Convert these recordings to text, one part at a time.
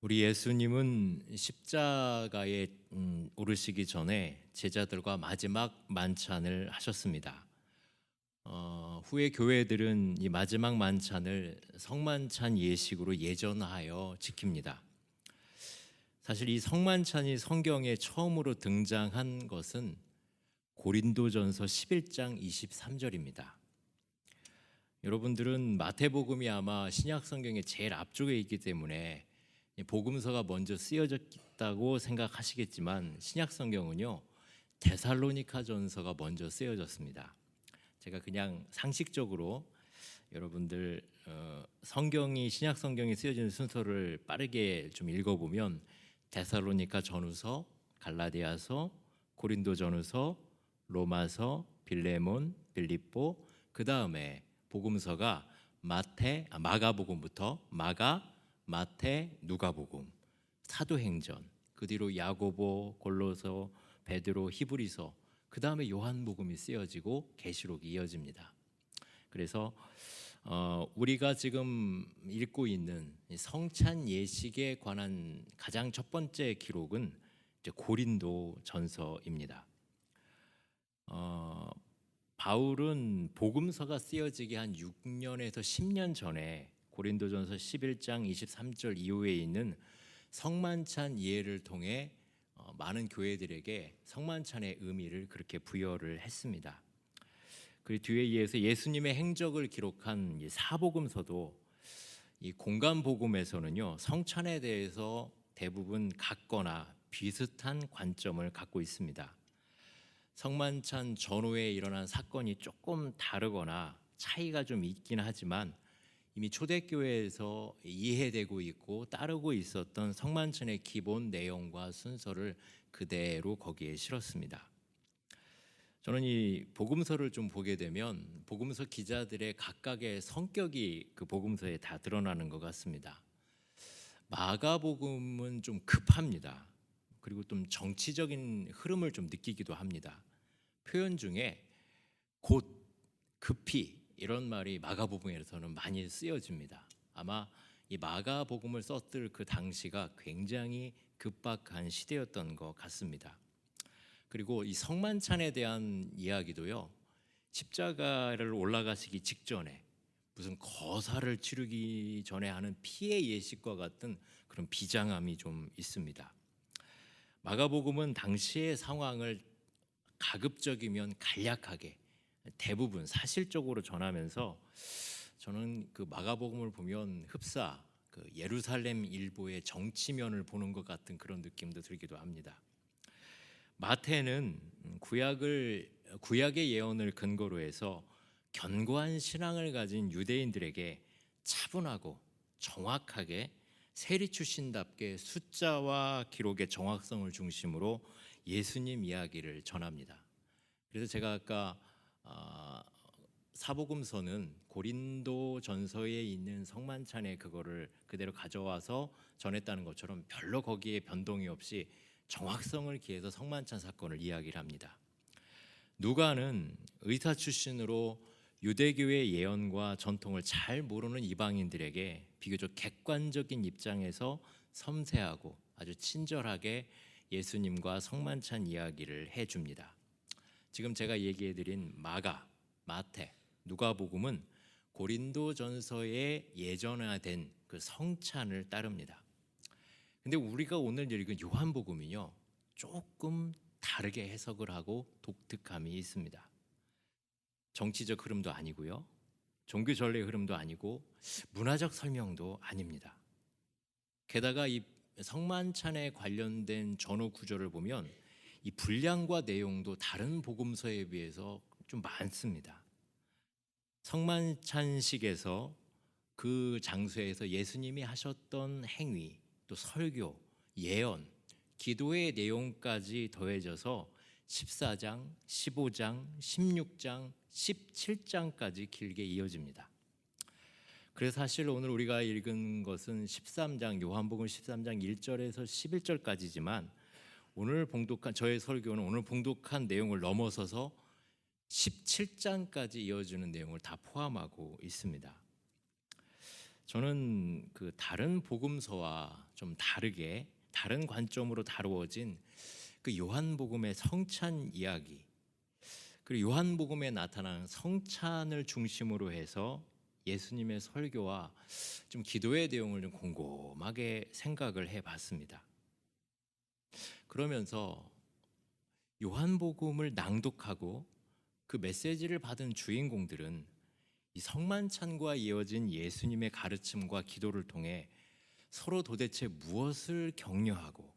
우리 예수님은 십자가에 음, 오르시기 전에 제자들과 마지막 만찬을 하셨습니다. 어, 후에 교회들은 이 마지막 만찬을 성만찬 예식으로 예전하여 지킵니다. 사실 이 성만찬이 성경에 처음으로 등장한 것은 고린도전서 11장 23절입니다. 여러분들은 마태복음이 아마 신약 성경의 제일 앞쪽에 있기 때문에 이 복음서가 먼저 쓰여졌다고 생각하시겠지만 신약 성경은요 데살로니카 전서가 먼저 쓰여졌습니다. 제가 그냥 상식적으로 여러분들 어, 성경이 신약 성경이 쓰여지는 순서를 빠르게 좀 읽어보면 데살로니카 전후서, 갈라디아서, 고린도 전후서, 로마서, 빌레몬, 빌립보, 그 다음에 복음서가 마태, 아, 마가복음부터 마가, 마태, 누가복음, 사도행전, 그 뒤로 야고보, 골로서, 베드로, 히브리서, 그 다음에 요한복음이 쓰여지고 계시록이 이어집니다. 그래서 어, 우리가 지금 읽고 있는 이 성찬 예식에 관한 가장 첫 번째 기록은 고린도 전서입니다. 어, 바울은 복음서가 쓰여지기 한 6년에서 10년 전에 고린도전서 11장 23절 이후에 있는 성만찬 이해를 통해 어, 많은 교회들에게 성만찬의 의미를 그렇게 부여를 했습니다. 그 뒤에 이어서 예수님의 행적을 기록한 이 사복음서도 이 공간 복음에서는요 성찬에 대해서 대부분 같거나 비슷한 관점을 갖고 있습니다. 성만찬 전후에 일어난 사건이 조금 다르거나 차이가 좀 있긴 하지만 이미 초대교회에서 이해되고 있고 따르고 있었던 성만찬의 기본 내용과 순서를 그대로 거기에 실었습니다. 저는 이 복음서를 좀 보게 되면 복음서 기자들의 각각의 성격이 그 복음서에 다 드러나는 것 같습니다. 마가복음은 좀 급합니다. 그리고 좀 정치적인 흐름을 좀 느끼기도 합니다. 표현 중에 곧 급히 이런 말이 마가복음에서는 많이 쓰여집니다. 아마 이 마가복음을 썼을 그 당시가 굉장히 급박한 시대였던 것 같습니다. 그리고 이 성만찬에 대한 이야기도요. 십자가를 올라가시기 직전에 무슨 거사를 치르기 전에 하는 피해 예식과 같은 그런 비장함이 좀 있습니다. 마가복음은 당시의 상황을 가급적이면 간략하게 대부분 사실적으로 전하면서 저는 그 마가복음을 보면 흡사 그 예루살렘 일부의 정치면을 보는 것 같은 그런 느낌도 들기도 합니다. 마태는 구약을 구약의 예언을 근거로 해서 견고한 신앙을 가진 유대인들에게 차분하고 정확하게 세리 출신답게 숫자와 기록의 정확성을 중심으로 예수님 이야기를 전합니다. 그래서 제가 아까 어, 사복음서는 고린도 전서에 있는 성만찬의 그거를 그대로 가져와서 전했다는 것처럼 별로 거기에 변동이 없이 정확성을 기해서 성만찬 사건을 이야기를 합니다. 누가는 의사 출신으로 유대교의 예언과 전통을 잘 모르는 이방인들에게 비교적 객관적인 입장에서 섬세하고 아주 친절하게 예수님과 성만찬 이야기를 해줍니다. 지금 제가 얘기해드린 마가, 마태, 누가복음은 고린도 전서에 예전화된 그 성찬을 따릅니다. 근데 우리가 오늘 읽은 요한복음은요 조금 다르게 해석을 하고 독특함이 있습니다. 정치적 흐름도 아니고요, 종교 전례 흐름도 아니고 문화적 설명도 아닙니다. 게다가 이 성만찬에 관련된 전후 구조를 보면 이 분량과 내용도 다른 복음서에 비해서 좀 많습니다. 성만찬식에서 그 장소에서 예수님이 하셨던 행위, 또 설교, 예언, 기도의 내용까지 더해져서 14장, 15장, 16장, 17장까지 길게 이어집니다. 그래서 사실 오늘 우리가 읽은 것은 13장 요한복음 13장 1절에서 11절까지지만 오늘 봉독한 저의 설교는 오늘 봉독한 내용을 넘어서서 17장까지 이어지는 내용을 다 포함하고 있습니다. 저는 그 다른 복음서와 좀 다르게 다른 관점으로 다루어진 그 요한복음의 성찬 이야기 그리고 요한복음에 나타난 성찬을 중심으로 해서 예수님의 설교와 좀 기도의 내용을 좀 곰곰하게 생각을 해봤습니다. 그러면서 요한복음을 낭독하고 그 메시지를 받은 주인공들은 이 성만찬과 이어진 예수님의 가르침과 기도를 통해 서로 도대체 무엇을 격려하고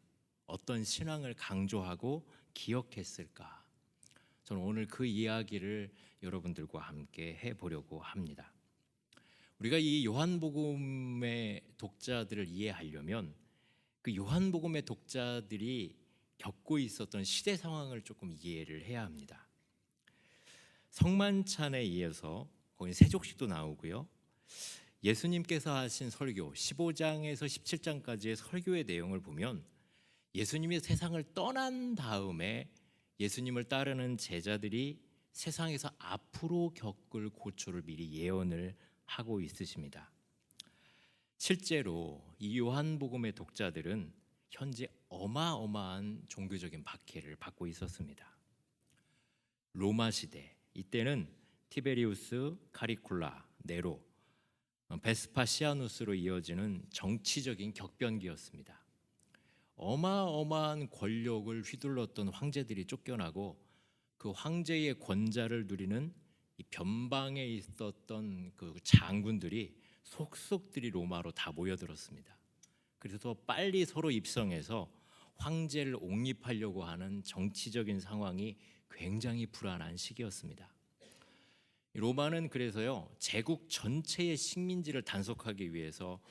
어떤 신앙을 강조하고 기억했을까? 저는 오늘 그 이야기를 여러분들과 함께 해보려고 합니다. 우리가 이 요한복음의 독자들을 이해하려면 그 요한복음의 독자들이 겪고 있었던 시대 상황을 조금 이해를 해야 합니다. 성만찬에 이어서 거기 세족식도 나오고요. 예수님께서 하신 설교 15장에서 17장까지의 설교의 내용을 보면 예수님이 세상을 떠난 다음에 예수님을 따르는 제자들이 세상에서 앞으로 겪을 고초를 미리 예언을 하고 있으십니다. 실제로 이 요한복음의 독자들은 현재 어마어마한 종교적인 박해를 받고 있었습니다. 로마 시대 이때는 티베리우스, 카리쿨라, 네로, 베스파시아누스로 이어지는 정치적인 격변기였습니다. 어마어마한 권력을 휘둘렀던 황제들이 쫓겨나고 그 황제의 권자를 누리는 이 변방에 있었던 그 장군들이 속속들이 로마로 다 모여들었습니다. 그래서 빨리 서로 입성해서 황제를 옹립하려고 하는 정치적인 상황이 굉장히 불안한 시기였습니다. 로마는 그래서요 제국 전체의 식민지를 단속하기 위해서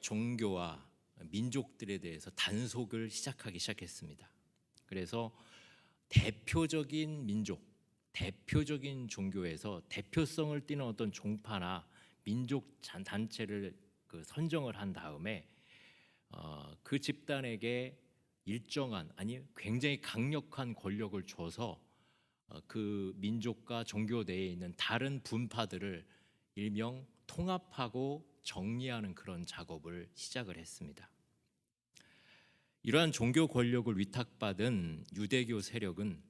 종교와 민족들에 대해서 단속을 시작하기 시작했습니다. 그래서 대표적인 민족, 대표적인 종교에서 대표성을 띠는 어떤 종파나 민족 단체를 그 선정을 한 다음에 어, 그 집단에게 일정한 아니 굉장히 강력한 권력을 줘서 어, 그 민족과 종교 내에 있는 다른 분파들을 일명 통합하고 정리하는 그런 작업을 시작을 했습니다. 이러한 종교 권력을 위탁받은 유대교 세력은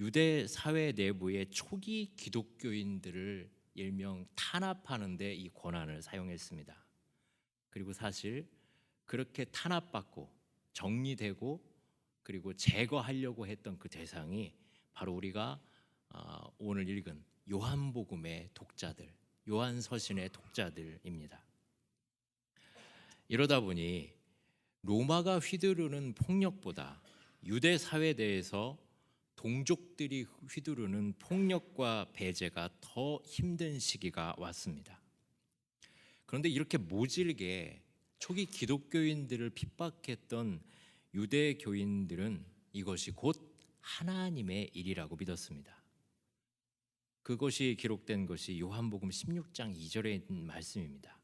유대 사회 내부의 초기 기독교인들을 일명 탄압하는데 이 권한을 사용했습니다. 그리고 사실 그렇게 탄압받고 정리되고 그리고 제거하려고 했던 그 대상이 바로 우리가 어, 오늘 읽은 요한복음의 독자들, 요한서신의 독자들입니다. 이러다 보니 로마가 휘두르는 폭력보다 유대 사회 내에서 동족들이 휘두르는 폭력과 배제가 더 힘든 시기가 왔습니다. 그런데 이렇게 모질게 초기 기독교인들을 핍박했던 유대 교인들은 이것이 곧 하나님의 일이라고 믿었습니다. 그것이 기록된 것이 요한복음 16장 2절에 있는 말씀입니다.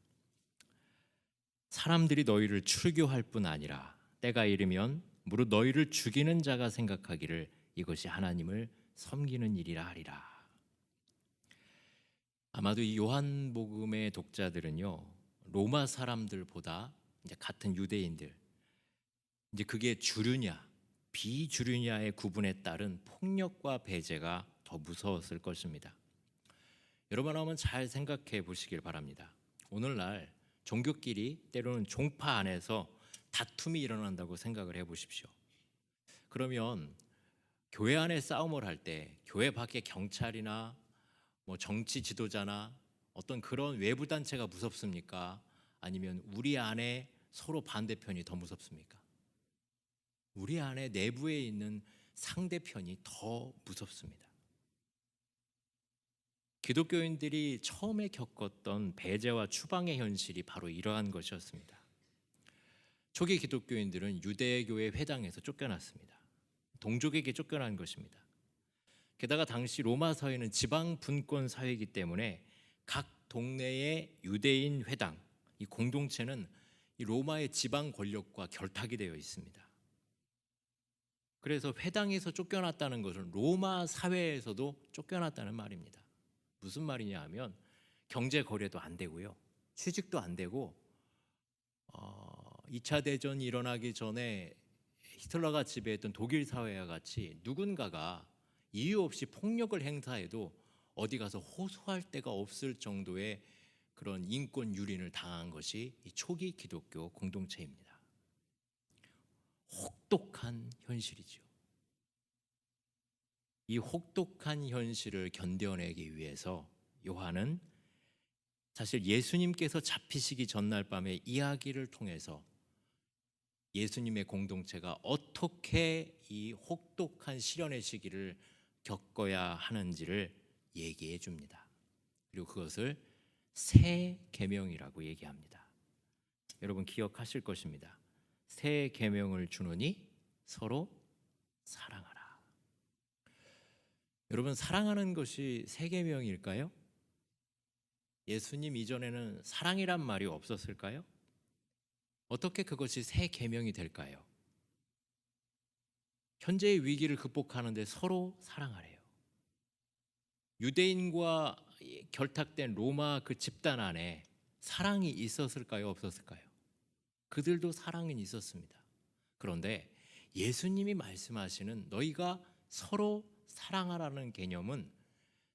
사람들이 너희를 출교할 뿐 아니라 때가 이르면 무릇 너희를 죽이는 자가 생각하기를 이것이 하나님을 섬기는 일이라 하리라. 아마도 이 요한복음의 독자들은요 로마 사람들보다 이제 같은 유대인들 이제 그게 주류냐 비주류냐의 구분에 따른 폭력과 배제가 더 무서웠을 것입니다. 여러분 한번 잘 생각해 보시길 바랍니다. 오늘날 종교끼리 때로는 종파 안에서 다툼이 일어난다고 생각을 해 보십시오. 그러면 교회 안에 싸움을 할 때 교회 밖에 경찰이나 뭐 정치 지도자나 어떤 그런 외부 단체가 무섭습니까? 아니면 우리 안에 서로 반대편이 더 무섭습니까? 우리 안에 내부에 있는 상대편이 더 무섭습니다. 기독교인들이 처음에 겪었던 배제와 추방의 현실이 바로 이러한 것이었습니다. 초기 기독교인들은 유대교의 회당에서 쫓겨났습니다. 동족에게 쫓겨난 것입니다. 게다가 당시 로마 사회는 지방 분권 사회이기 때문에 각 동네의 유대인 회당, 이 공동체는 이 로마의 지방 권력과 결탁이 되어 있습니다. 그래서 회당에서 쫓겨났다는 것은 로마 사회에서도 쫓겨났다는 말입니다. 무슨 말이냐 하면 경제 거래도 안 되고요. 취직도 안 되고 어, 2차 대전이 일어나기 전에 히틀러가 지배했던 독일 사회와 같이 누군가가 이유 없이 폭력을 행사해도 어디 가서 호소할 데가 없을 정도의 그런 인권 유린을 당한 것이 이 초기 기독교 공동체입니다. 혹독한 현실이죠. 이 혹독한 현실을 견뎌내기 위해서 요한은 사실 예수님께서 잡히시기 전날 밤에 이야기를 통해서 예수님의 공동체가 어떻게 이 혹독한 시련의 시기를 겪어야 하는지를 얘기해 줍니다. 그리고 그것을 새 계명이라고 얘기합니다. 여러분 기억하실 것입니다. 새 계명을 주노니 서로 사랑하라. 여러분 사랑하는 것이 새 계명일까요? 예수님 이전에는 사랑이란 말이 없었을까요? 어떻게 그것이 새 계명이 될까요? 현재의 위기를 극복하는데 서로 사랑하래요. 유대인과 결탁된 로마 그 집단 안에 사랑이 있었을까요? 없었을까요? 그들도 사랑은 있었습니다. 그런데 예수님이 말씀하시는 너희가 서로 사랑하라는 개념은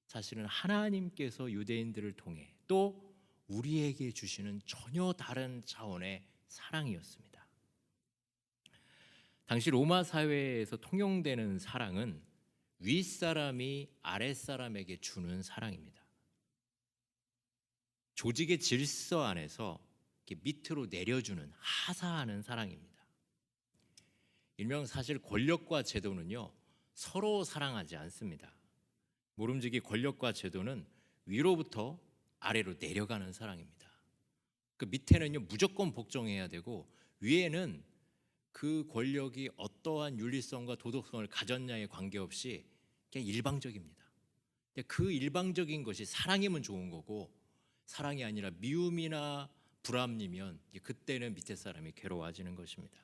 사실은 하나님께서 유대인들을 통해 또 우리에게 주시는 전혀 다른 차원의 사랑이었습니다. 당시 로마 사회에서 통용되는 사랑은 윗사람이 아랫사람에게 주는 사랑입니다. 조직의 질서 안에서 밑으로 내려주는 하사하는 사랑입니다. 일명 사실 권력과 제도는요 서로 사랑하지 않습니다. 모름지기 권력과 제도는 위로부터 아래로 내려가는 사랑입니다. 그 밑에는요 무조건 복종해야 되고 위에는 그 권력이 어떠한 윤리성과 도덕성을 가졌냐에 관계없이 그냥 일방적입니다. 그 일방적인 것이 사랑이면 좋은 거고 사랑이 아니라 미움이나 불합리면 그때는 밑에 사람이 괴로워지는 것입니다.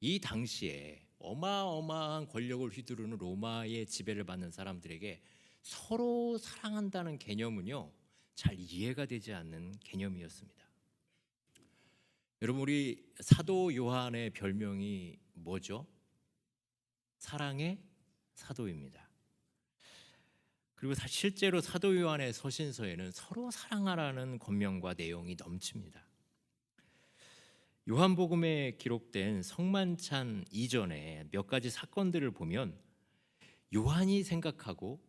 이 당시에 어마어마한 권력을 휘두르는 로마의 지배를 받는 사람들에게 서로 사랑한다는 개념은요 잘 이해가 되지 않는 개념이었습니다. 여러분 우리 사도 요한의 별명이 뭐죠? 사랑의 사도입니다. 그리고 실제로 사도 요한의 서신서에는 서로 사랑하라는 권명과 내용이 넘칩니다. 요한복음에 기록된 성만찬 이전에 몇 가지 사건들을 보면 요한이 생각하고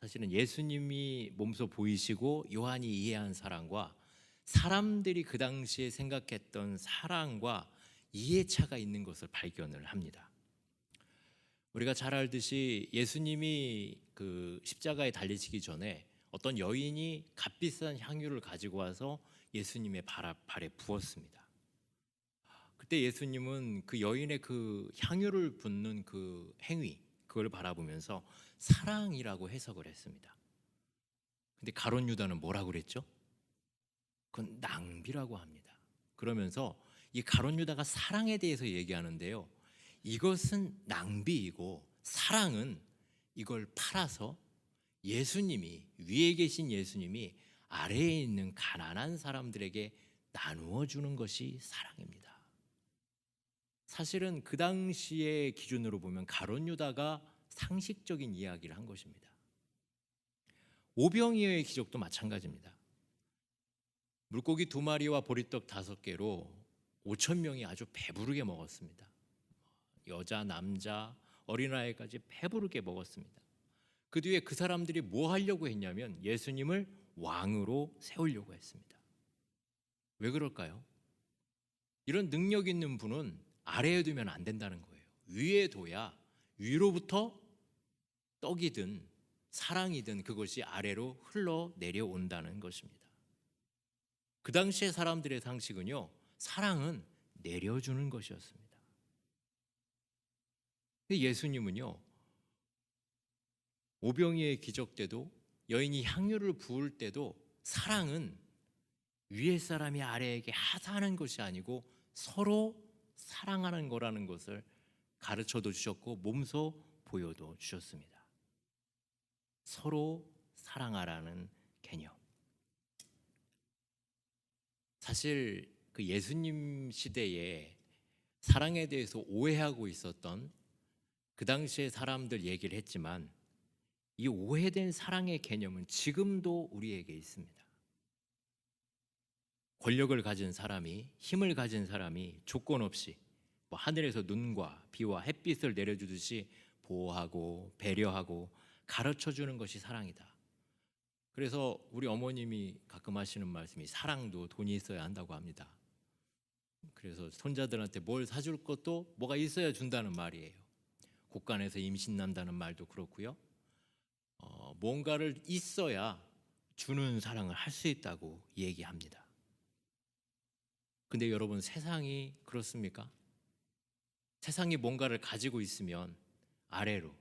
사실은 예수님이 몸소 보이시고 요한이 이해한 사랑과 사람들이 그 당시에 생각했던 사랑과 이해차가 있는 것을 발견을 합니다. 우리가 잘 알듯이 예수님이 그 십자가에 달리시기 전에 어떤 여인이 값비싼 향유를 가지고 와서 예수님의 발, 발에 부었습니다. 그때 예수님은 그 여인의 그 향유를 붓는 그 행위 그걸 바라보면서 사랑이라고 해석을 했습니다. 근데 가론 유다는 뭐라고 그랬죠? 그건 낭비라고 합니다. 그러면서 이 가론 유다가 사랑에 대해서 얘기하는데요. 이것은 낭비이고 사랑은 이걸 팔아서 예수님이 위에 계신 예수님이 아래에 있는 가난한 사람들에게 나누어 주는 것이 사랑입니다. 사실은 그 당시의 기준으로 보면 가론 유다가 상식적인 이야기를 한 것입니다. 오병이어의 기적도 마찬가지입니다. 물고기 두 마리와 보리떡 다섯 개로 5천 명이 아주 배부르게 먹었습니다. 여자, 남자, 어린아이까지 배부르게 먹었습니다. 그 뒤에 그 사람들이 뭐 하려고 했냐면 예수님을 왕으로 세우려고 했습니다. 왜 그럴까요? 이런 능력 있는 분은 아래에 두면 안 된다는 거예요. 위에 둬야 위로부터 떡이든 사랑이든 그것이 아래로 흘러 내려온다는 것입니다. 그 당시의 사람들의 상식은요, 사랑은 내려주는 것이었습니다. 예수님은요, 오병이의 기적 때도 여인이 향유를 부을 때도 사랑은 위에 사람이 아래에게 하사하는 것이 아니고 서로 사랑하는 거라는 것을 가르쳐도 주셨고 몸소 보여도 주셨습니다. 서로 사랑하라는 개념. 사실 그 예수님 시대에 사랑에 대해서 오해하고 있었던 그 당시의 사람들 얘기를 했지만 이 오해된 사랑의 개념은 지금도 우리에게 있습니다. 권력을 가진 사람이 힘을 가진 사람이 조건 없이 뭐 하늘에서 눈과 비와 햇빛을 내려주듯이 보호하고 배려하고 가르쳐 주는 것이 사랑이다. 그래서 우리 어머님이 가끔 하시는 말씀이 사랑도 돈이 있어야 한다고 합니다. 그래서 손자들한테 뭘 사줄 것도 뭐가 있어야 준다는 말이에요. 곳간에서 임신 난다는 말도 그렇고요. 어, 뭔가를 있어야 주는 사랑을 할 수 있다고 얘기합니다. 근데 여러분 세상이 그렇습니까? 세상이 뭔가를 가지고 있으면 아래로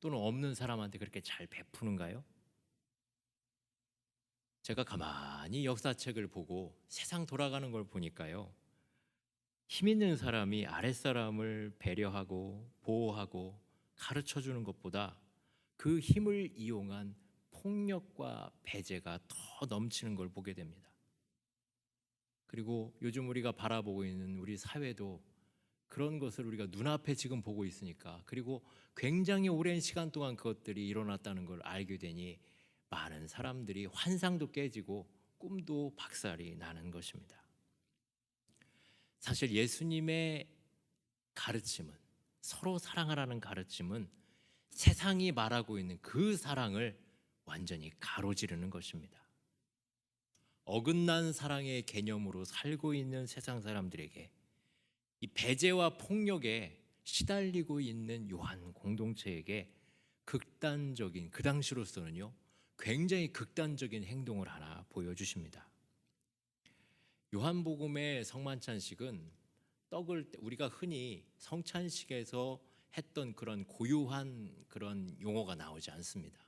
또는 없는 사람한테 그렇게 잘 베푸는가요? 제가 가만히 역사책을 보고 세상 돌아가는 걸 보니까요. 힘 있는 사람이 아랫사람을 배려하고 보호하고 가르쳐 주는 것보다 그 힘을 이용한 폭력과 배제가 더 넘치는 걸 보게 됩니다. 그리고 요즘 우리가 바라보고 있는 우리 사회도 그런 것을 우리가 눈앞에 지금 보고 있으니까 그리고 굉장히 오랜 시간 동안 그것들이 일어났다는 걸 알게 되니 많은 사람들이 환상도 깨지고 꿈도 박살이 나는 것입니다. 사실 예수님의 가르침은 서로 사랑하라는 가르침은 세상이 말하고 있는 그 사랑을 완전히 가로지르는 것입니다. 어긋난 사랑의 개념으로 살고 있는 세상 사람들에게 이 배제와 폭력에 시달리고 있는 요한 공동체에게 극단적인 그 당시로서는요 굉장히 극단적인 행동을 하나 보여주십니다. 요한복음의 성만찬식은 떡을 우리가 흔히 성찬식에서 했던 그런 고유한 그런 용어가 나오지 않습니다.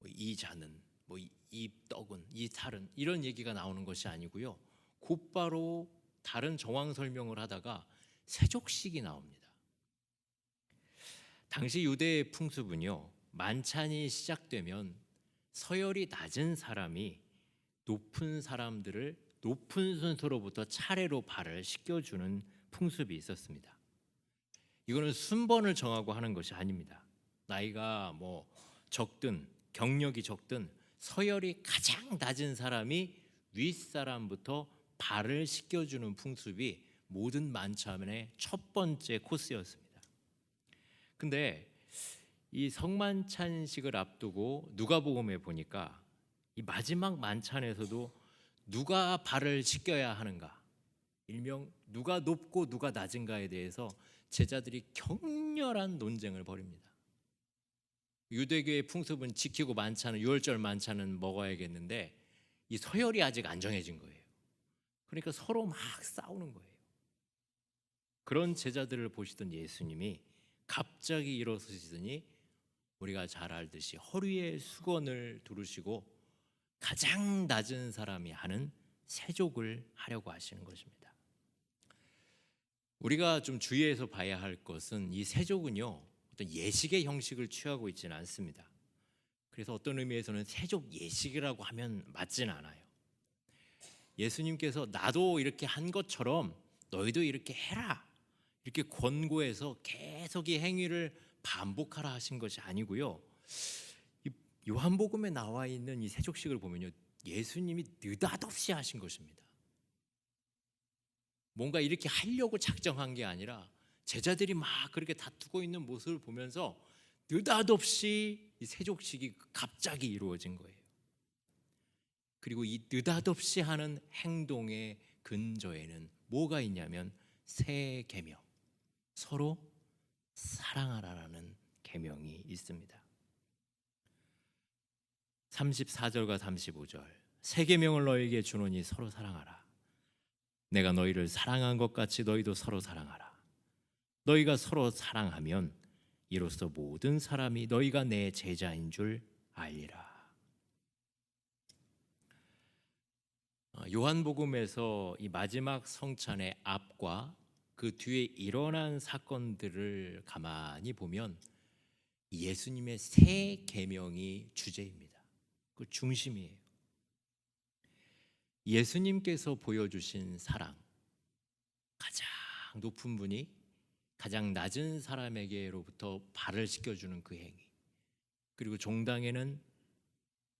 뭐이 잔은 뭐 이 떡은 이 살은 이런 얘기가 나오는 것이 아니고요. 곧바로 다른 정황 설명을 하다가 세족식이 나옵니다. 당시 유대의 풍습은요. 만찬이 시작되면 서열이 낮은 사람이 높은 사람들을 높은 순서로부터 차례로 발을 씻겨주는 풍습이 있었습니다. 이거는 순번을 정하고 하는 것이 아닙니다. 나이가 뭐 적든 경력이 적든 서열이 가장 낮은 사람이 윗사람부터 발을 씻겨주는 풍습이 모든 만찬의 첫 번째 코스였습니다. 근데 이 성만찬식을 앞두고 누가복음에 보니까 이 마지막 만찬에서도 누가 발을 씻겨야 하는가 일명 누가 높고 누가 낮은가에 대해서 제자들이 격렬한 논쟁을 벌입니다. 유대교의 풍습은 지키고 만찬은 유월절 만찬은 먹어야겠는데 이 서열이 아직 안 정해진 거예요. 그러니까 서로 막 싸우는 거예요. 그런 제자들을 보시던 예수님이 갑자기 일어서시더니 우리가 잘 알듯이 허리에 수건을 두르시고 가장 낮은 사람이 하는 세족을 하려고 하시는 것입니다. 우리가 좀 주의해서 봐야 할 것은 이 세족은요 어떤 예식의 형식을 취하고 있지는 않습니다. 그래서 어떤 의미에서는 세족 예식이라고 하면 맞지는 않아요. 예수님께서 나도 이렇게 한 것처럼 너희도 이렇게 해라 이렇게 권고해서 계속 이 행위를 반복하라 하신 것이 아니고요. 이 요한복음에 나와 있는 이 세족식을 보면요, 예수님이 느닷없이 하신 것입니다. 뭔가 이렇게 하려고 작정한 게 아니라 제자들이 막 그렇게 다투고 있는 모습을 보면서 느닷없이 이 세족식이 갑자기 이루어진 거예요. 그리고 이 느닷없이 하는 행동의 근저에는 뭐가 있냐면 새 계명, 서로 사랑하라라는 계명이 있습니다. 34절과 35절 새 계명을 너에게 주노니 서로 사랑하라. 내가 너희를 사랑한 것 같이 너희도 서로 사랑하라. 너희가 서로 사랑하면 이로써 모든 사람이 너희가 내 제자인 줄 알리라. 어, 요한복음에서 이 마지막 성찬의 앞과 그 뒤에 일어난 사건들을 가만히 보면 예수님의 새 계명이 주제입니다. 그 중심이에요. 예수님께서 보여주신 사랑 가장 높은 분이 가장 낮은 사람에게로부터 발을 씻겨주는 그 행위 그리고 종당에는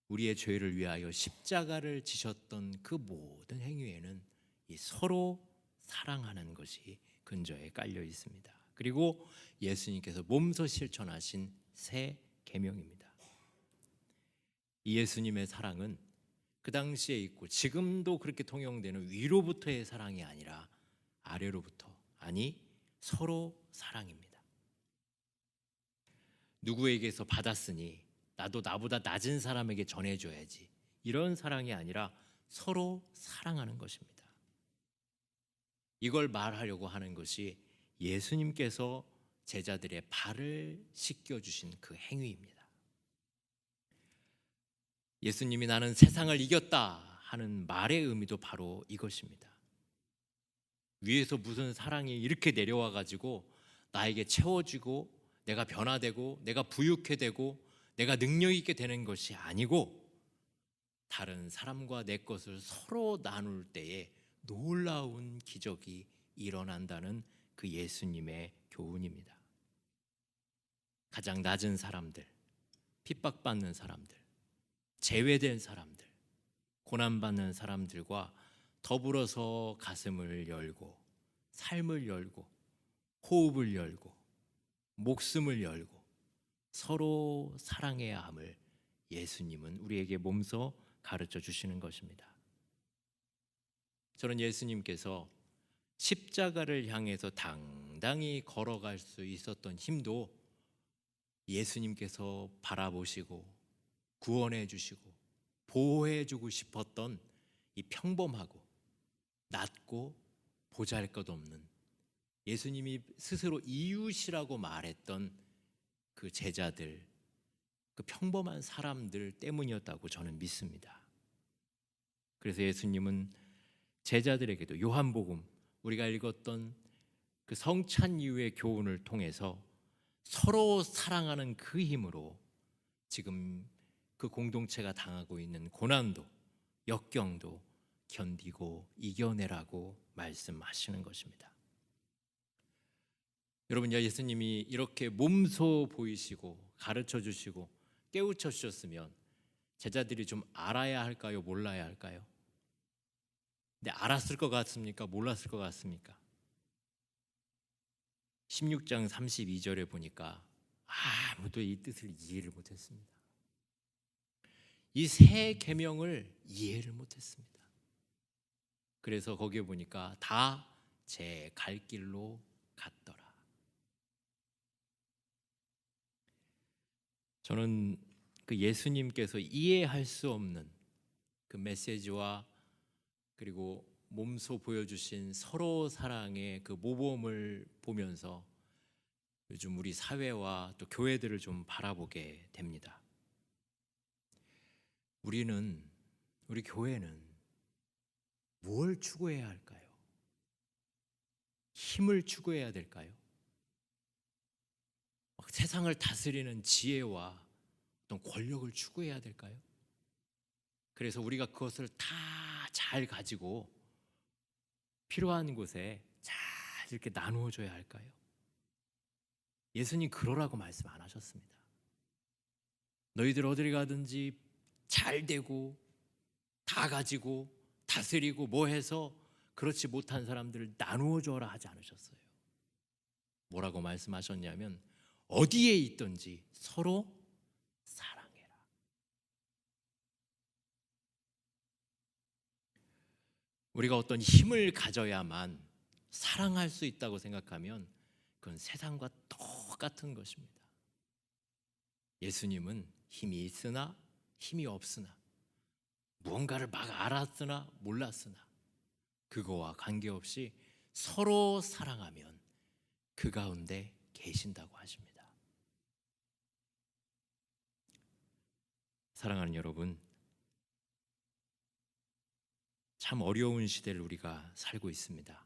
우리의 죄를 위하여 십자가를 지셨던 그 모든 행위에는 이 서로 사랑하는 것이 근저에 깔려 있습니다. 그리고 예수님께서 몸소 실천하신 새 계명입니다. 이 예수님의 사랑은 그 당시에 있고 지금도 그렇게 통용되는 위로부터의 사랑이 아니라 아래로부터 아니 서로 사랑입니다. 누구에게서 받았으니 나도 나보다 낮은 사람에게 전해줘야지 이런 사랑이 아니라 서로 사랑하는 것입니다. 이걸 말하려고 하는 것이 예수님께서 제자들의 발을 씻겨 주신 그 행위입니다. 예수님이 나는 세상을 이겼다 하는 말의 의미도 바로 이것입니다. 위에서 무슨 사랑이 이렇게 내려와 가지고 나에게 채워지고 내가 변화되고 내가 부유케 되고 내가 능력 있게 되는 것이 아니고 다른 사람과 내 것을 서로 나눌 때에 놀라운 기적이 일어난다는 그 예수님의 교훈입니다. 가장 낮은 사람들, 핍박받는 사람들, 제외된 사람들, 고난받는 사람들과 더불어서 가슴을 열고 삶을 열고 호흡을 열고 목숨을 열고 서로 사랑해야 함을 예수님은 우리에게 몸소 가르쳐 주시는 것입니다. 저는 예수님께서 십자가를 향해서 당당히 걸어갈 수 있었던 힘도 예수님께서 바라보시고 구원해 주시고 보호해 주고 싶었던 이 평범하고 낮고 보잘 것 없는 예수님이 스스로 이웃이라고 말했던 그 제자들 그 평범한 사람들 때문이었다고 저는 믿습니다. 그래서 예수님은 제자들에게도 요한복음 우리가 읽었던 그 성찬 이후의 교훈을 통해서 서로 사랑하는 그 힘으로 지금 그 공동체가 당하고 있는 고난도 역경도 견디고 이겨내라고 말씀하시는 것입니다. 여러분 예수님이 이렇게 몸소 보이시고 가르쳐 주시고 깨우쳐 주셨으면 제자들이 좀 알아야 할까요? 몰라야 할까요? 근데 알았을 것 같습니까? 몰랐을 것 같습니까? 16장 32절에 보니까 아무도 이 뜻을 이해를 못했습니다. 이새 계명을 이해를 못했습니다. 그래서 거기에 보니까 다 제 갈 길로 갔더라. 저는 그 예수님께서 이해할 수 없는 그 메시지와 그리고 몸소 보여주신 서로 사랑의 그 모범을 보면서 요즘 우리 사회와 또 교회들을 좀 바라보게 됩니다. 우리는 우리 교회는 뭘 추구해야 할까요? 힘을 추구해야 될까요? 막 세상을 다스리는 지혜와 어떤 권력을 추구해야 될까요? 그래서 우리가 그것을 다 잘 가지고 필요한 곳에 잘 이렇게 나누어 줘야 할까요? 예수님 그러라고 말씀 안 하셨습니다. 너희들 어디를 가든지 잘 되고 다 가지고 다스리고 뭐 해서 그렇지 못한 사람들을 나누어 줘라 하지 않으셨어요. 뭐라고 말씀하셨냐면 어디에 있든지 서로 사랑해라. 우리가 어떤 힘을 가져야만 사랑할 수 있다고 생각하면 그건 세상과 똑같은 것입니다. 예수님은 힘이 있으나 힘이 없으나 무언가를 막 알았으나 몰랐으나 그거와 관계없이 서로 사랑하면 그 가운데 계신다고 하십니다. 사랑하는 여러분, 참 어려운 시대를 우리가 살고 있습니다.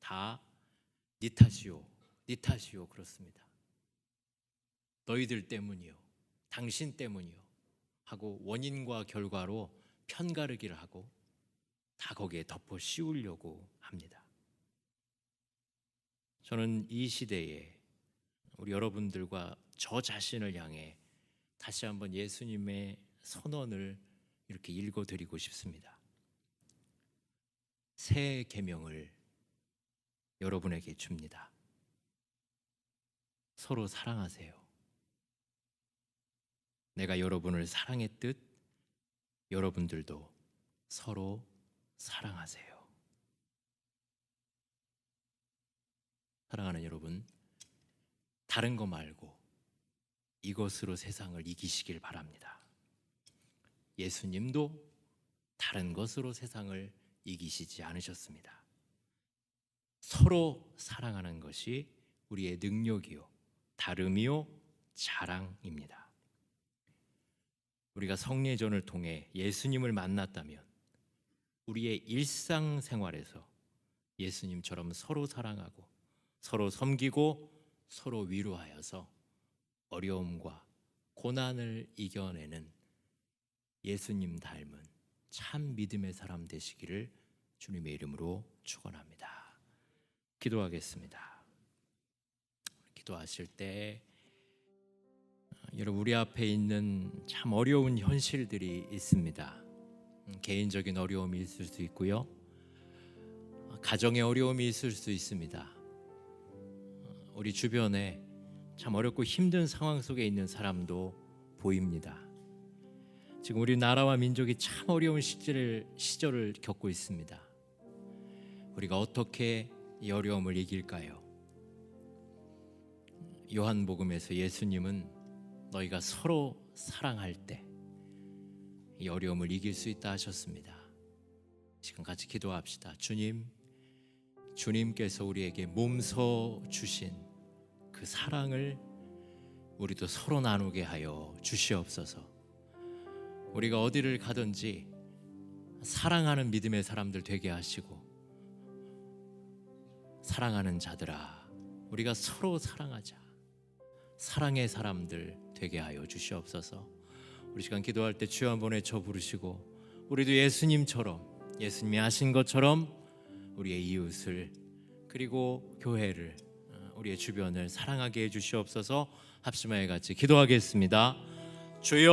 다 니 탓이요, 니 탓이요 그렇습니다. 너희들 때문이요, 당신 때문이요 하고 원인과 결과로 편가르기를 하고 다 거기에 덮어 씌우려고 합니다. 저는 이 시대에 우리 여러분들과 저 자신을 향해 다시 한번 예수님의 선언을 이렇게 읽어 드리고 싶습니다. 새 계명을 여러분에게 줍니다. 서로 사랑하세요. 내가 여러분을 사랑했듯 여러분들도 서로 사랑하세요. 사랑하는 여러분, 다른 거 말고 이것으로 세상을 이기시길 바랍니다. 예수님도 다른 것으로 세상을 이기시지 않으셨습니다. 서로 사랑하는 것이 우리의 능력이요, 다름이요, 자랑입니다. 우리가 성례전을 통해 예수님을 만났다면 우리의 일상생활에서 예수님처럼 서로 사랑하고 서로 섬기고 서로 위로하여서 어려움과 고난을 이겨내는 예수님 닮은 참 믿음의 사람 되시기를 주님의 이름으로 축원합니다. 기도하겠습니다. 기도하실 때 어, 여러분 우리 앞에 있는 참 어려운 현실들이 있습니다. 음, 개인적인 어려움이 있을 수 있고요. 어, 가정의 어려움이 있을 수 있습니다. 어, 우리 주변에 참 어렵고 힘든 상황 속에 있는 사람도 보입니다. 지금 우리 나라와 민족이 참 어려운 시절을, 시절을 겪고 있습니다. 우리가 어떻게 이 어려움을 이길까요? 요한복음에서 예수님은 너희가 서로 사랑할 때 이 어려움을 이길 수 있다 하셨습니다. 지금 같이 기도합시다. 주님, 주님께서 우리에게 몸소 주신 그 사랑을 우리도 서로 나누게 하여 주시옵소서. 우리가 어디를 가든지 사랑하는 믿음의 사람들 되게 하시고 사랑하는 자들아 우리가 서로 사랑하자 사랑의 사람들 되게 하여 주시옵소서. 우리 시간 기도할 때 주여 한번 외쳐 부르시고 우리도 예수님처럼 예수님이 하신 것처럼 우리의 이웃을 그리고 교회를 어, 우리의 주변을 사랑하게 해 주시옵소서. 합심하여 같이 기도하겠습니다. 주여